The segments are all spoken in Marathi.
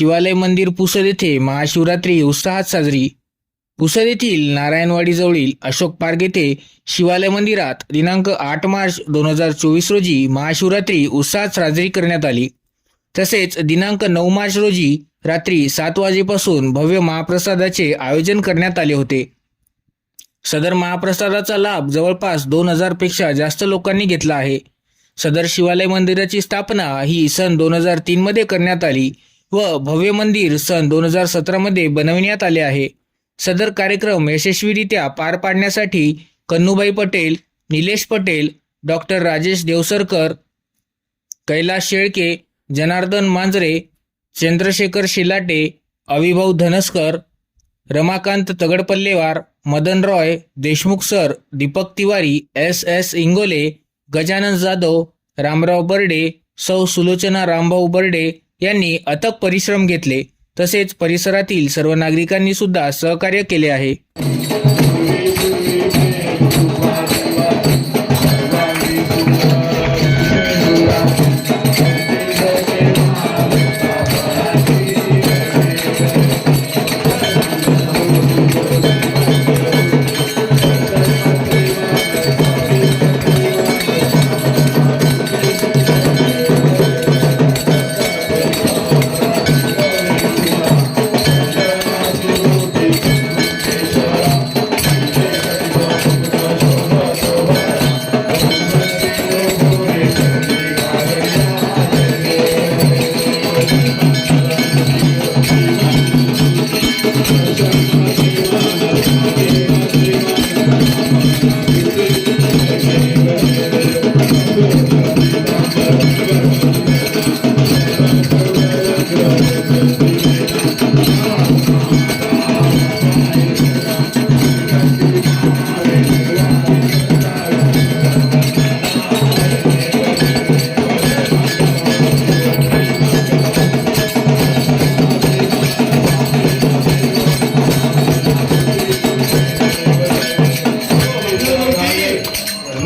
शिवालय मंदिर पुसद येथे महाशिवरात्री उत्साहात साजरी. पुसद येथील नारायणवाडीजवळील अशोक पार्क येथे शिवालय मंदिरात दिनांक आठ मार्च दोन हजार चोवीस रोजी महाशिवरात्री उत्साहात साजरी करण्यात आली. तसेच दिनांक नऊ मार्च रोजी रात्री सात वाजेपासून भव्य महाप्रसादाचे आयोजन करण्यात आले होते. सदर महाप्रसादाचा लाभ जवळपास दोन हजारपेक्षा जास्त लोकांनी घेतला आहे. सदर शिवालय मंदिराची स्थापना ही सन दोन हजार तीनमध्ये करण्यात आली. व भव्य मंदिर सन दोन हजार सतरामध्ये बनविण्यात आले आहे. सदर कार्यक्रम यशस्वीरित्या पार पाडण्यासाठी Kannubai Patel Nilesh Patel doctor Rajesh Devsarkar Kailas Shelke Janardan Manjare Chandrashekhar Shilate Avibhau Dhanaskar Ramakant Tagadpallewar Madan Roy Deshmukh sir Deepak Tiwari S S Ingole Gajanan Jadhav Ramrao Barde सौ सुलोचना रामभाऊ बर्डे यांनी अथक परिश्रम घेतले. तसेच परिसरातील सर्व नागरिकांनी सुद्धा सहकार्य केले आहे.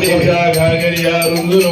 देशा घागरी या रुंजून